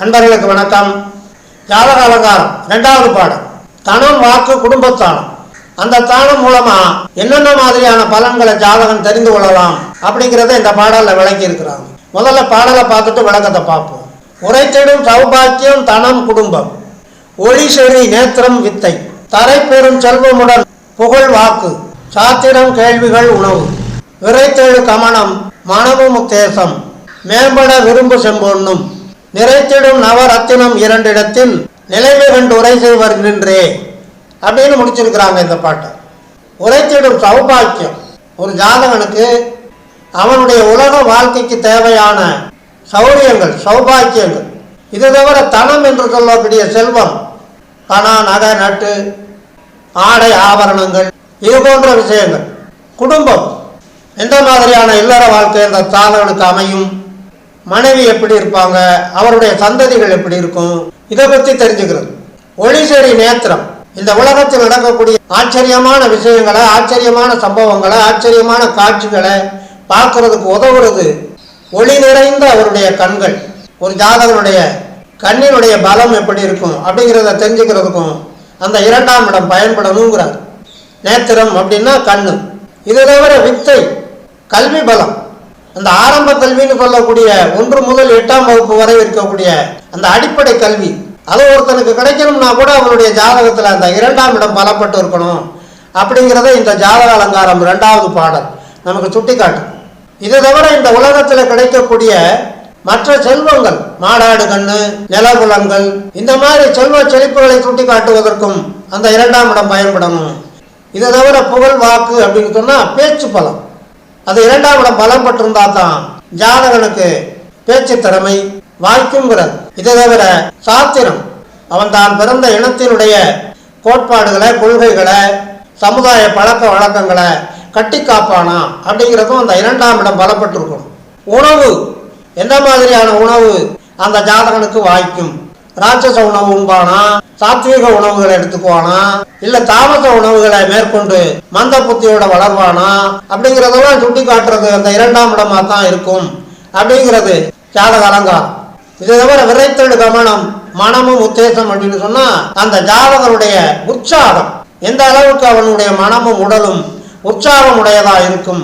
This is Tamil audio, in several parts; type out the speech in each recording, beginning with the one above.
நண்பர்களுக்கு வணக்கம். ஜாதக அலங்காரம் ரெண்டாவது பாடம். தனம் வாக்கு குடும்பத்தானம். அந்த தானம் மூலமா என்னென்ன மாதிரியான பலன்களை ஜாதகம் தெரிந்து கொள்ளலாம் அப்படிங்கிறத இந்த பாடலில் விளக்கி இருக்கிறாங்க முதல்ல பாடலை பார்த்துட்டு விளக்கத்தை பார்ப்போம். உரைத்திடும் சௌபாக்கியம் தனம் குடும்பம். ஒளி செறி நேத்திரம் வித்தை. தரை பெறும் செல்வமுடன் புகழ் வாக்கு. சாத்திரம் கேள்விகள் உணவு. விரைத்தெழு கமனம். மனமும் தேசம் மேம்பட விரும்பு செம்பொன்னும். நிறைத்திடும் நவரத்தினம் இரண்டிடத்தில் நிலைமை கண்டு உரை செய்வர் நின்றே. அப்படின்னு முடிச்சிருக்கிறாங்க இந்த பாட்டை. உரைத்திடும் சௌபாக்கியம். ஒரு ஜாதகனுக்கு அவனுடைய உலக வாழ்க்கைக்கு தேவையான சௌரியங்கள் சௌபாக்கியங்கள். இது தவிர தனம் என்று சொல்லக்கூடிய செல்வம் பணம் நகை நட்டு ஆடை ஆபரணங்கள் இது போன்ற விஷயங்கள். குடும்பம் எந்த மாதிரியான இல்லற வாழ்க்கை இந்த ஜாதகனுக்கு அமையும்? மனைவி எப்படி இருப்பாங்க? அவருடைய சந்ததிகள் எப்படி இருக்கும்? இதை பற்றி தெரிஞ்சுக்கிறது. ஒளிசெறி நேத்திரம். இந்த உலகத்தில் நடக்கக்கூடிய ஆச்சரியமான விஷயங்களை ஆச்சரியமான சம்பவங்களை ஆச்சரியமான காட்சிகளை பார்க்கறதுக்கு உதவுறது ஒளி நிறைந்த அவருடைய கண்கள். ஒரு ஜாதகனுடைய கண்ணினுடைய பலம் எப்படி இருக்கும் அப்படிங்கிறத தெரிஞ்சுக்கிறதுக்கும் அந்த இரண்டாம் இடம் பயன்படணுங்கிறார். நேத்திரம் அப்படின்னா கண்ணு. இது தவிர வித்தை கல்வி பலம். அந்த ஆரம்ப கல்வின்னு சொல்லக்கூடிய ஒன்று முதல் எட்டாம் வகுப்பு வரை இருக்கக்கூடிய அந்த அடிப்படை கல்வி. அது ஒருத்தனுக்கு கிடைக்கணும்னா கூட அவனுடைய ஜாதகத்தில் அந்த இரண்டாம் இடம் பலப்பட்டு இருக்கணும் அப்படிங்கிறத இந்த ஜாதக அலங்காரம் ரெண்டாவது பாடல். நமக்கு சுட்டிக்காட்டும் இதை தவிர இந்த உலகத்தில் கிடைக்கக்கூடிய மற்ற செல்வங்கள் மாடாடு கண்ணு நிலபுலங்கள் இந்த மாதிரி செல்வ செழிப்புகளை சுட்டி காட்டுவதற்கும் அந்த இரண்டாம் இடம் பயன்படணும். இதை தவிர புகழ் வாக்கு அப்படின்னு சொன்னால் பேச்சு பலம் அது இரண்டாம் இடம் பலம் பெற்றிருந்தா தான் ஜாதகனுக்கு பேச்சு திறமை வாய்க்குங்கிறது இதை தவிர சாத்திரம் அவன் தான் பிறந்த இனத்தினுடைய கோட்பாடுகளை கொள்கைகளை சமுதாய பழக்க வழக்கங்களை கட்டி காப்பானா அப்படிங்கிறதும் அந்த இரண்டாம் இடம் பலப்பட்டிருக்கும் உணவு எந்த மாதிரியான உணவு அந்த ஜாதகனுக்கு வாய்க்கும்? ராட்சச உணவு உண்பானா? சாத்வீக உணவுகளை எடுத்துக்குவானா? இல்ல தாமச உணவுகளை மேற்கொண்டு மந்த புத்தியோட வளர்வானா? அப்படிங்கிறதெல்லாம் சுட்டி காட்டுறது அந்த இரண்டாம் இடமா தான் இருக்கும். அப்படிங்கிறது ஜாதக அலங்காரம். இதை தவிர விரைத்தெழு கவனம் மனமும் உத்தேசம் அப்படின்னு சொன்னா அந்த ஜாதகருடைய உற்சாகம். எந்த அளவுக்கு அவனுடைய மனமும் உடலும் உற்சாகம் உடையதா இருக்கும்?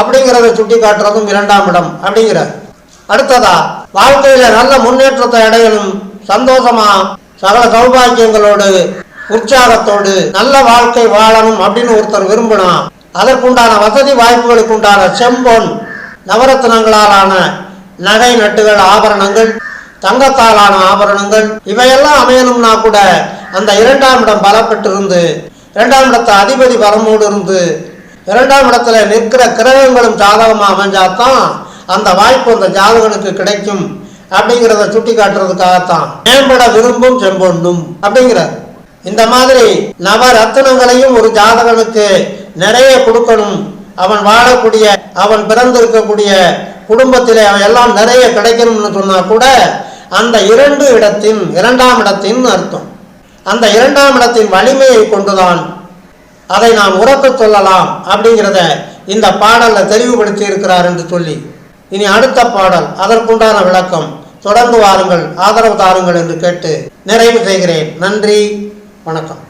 அப்படிங்கிறத சுட்டி காட்டுறதும் இரண்டாம் இடம் அப்படிங்கிறார். அடுத்ததா வாழ்க்கையில நல்ல முன்னேற்றத்தை அடையணும் சந்தோஷமா சகல சௌபாக்கியங்களோடு உற்சாகத்தோடு நல்ல வாழ்க்கை வாழணும் அப்படின்னு ஒருத்தர் விரும்பினா அதற்குண்டான வசதி வாய்ப்புகளுக்கு உண்டான செம்பொன் நவரத்னங்களாலான நகை நட்டுகள் ஆபரணங்கள் தங்கத்தாலான ஆபரணங்கள் இவையெல்லாம் அமையணும்னா கூட அந்த இரண்டாம் இடம் பலப்பட்டிருந்து இரண்டாம் இடத்த அதிபதி பலமோடு இருந்து இரண்டாம் இடத்துல நிற்கிற கிரகங்களும் ஜாதகமாக அமைஞ்சாதான் அந்த வாய்ப்பு அந்த ஜாதகனுக்கு கிடைக்கும். அப்படிங்கிறத சுட்டி காட்டுறதுக்காகத்தான் மேம்பட விரும்பும் செம்பொண்ணும் அப்படிங்கிறார். இந்த மாதிரி நவரத்தினங்களையும் ஒரு ஜாதகனுக்கு நிறைய கொடுக்கணும். அவன் வாழக்கூடிய அவன் பிறந்திருக்கக்கூடிய குடும்பத்திலே அவன் எல்லாம் நிறைய கிடைக்கணும்னு சொன்னா கூட அந்த இரண்டு இடத்தின் இரண்டாம் இடத்தின் அர்த்தம். அந்த இரண்டாம் இடத்தின் வலிமையை கொண்டுதான் அதை நாம் உறக்க சொல்லலாம் அப்படிங்கிறத இந்த பாடலில் தெளிவுபடுத்தி இருக்கிறார் என்று சொல்லி. இனி அடுத்த பாடல் அதற்குண்டான விளக்கம். தொடர்ந்து வாருங்கள் ஆதரவு தாருங்கள் என்று கேட்டு நிறைவு செய்கிறேன். நன்றி வணக்கம்.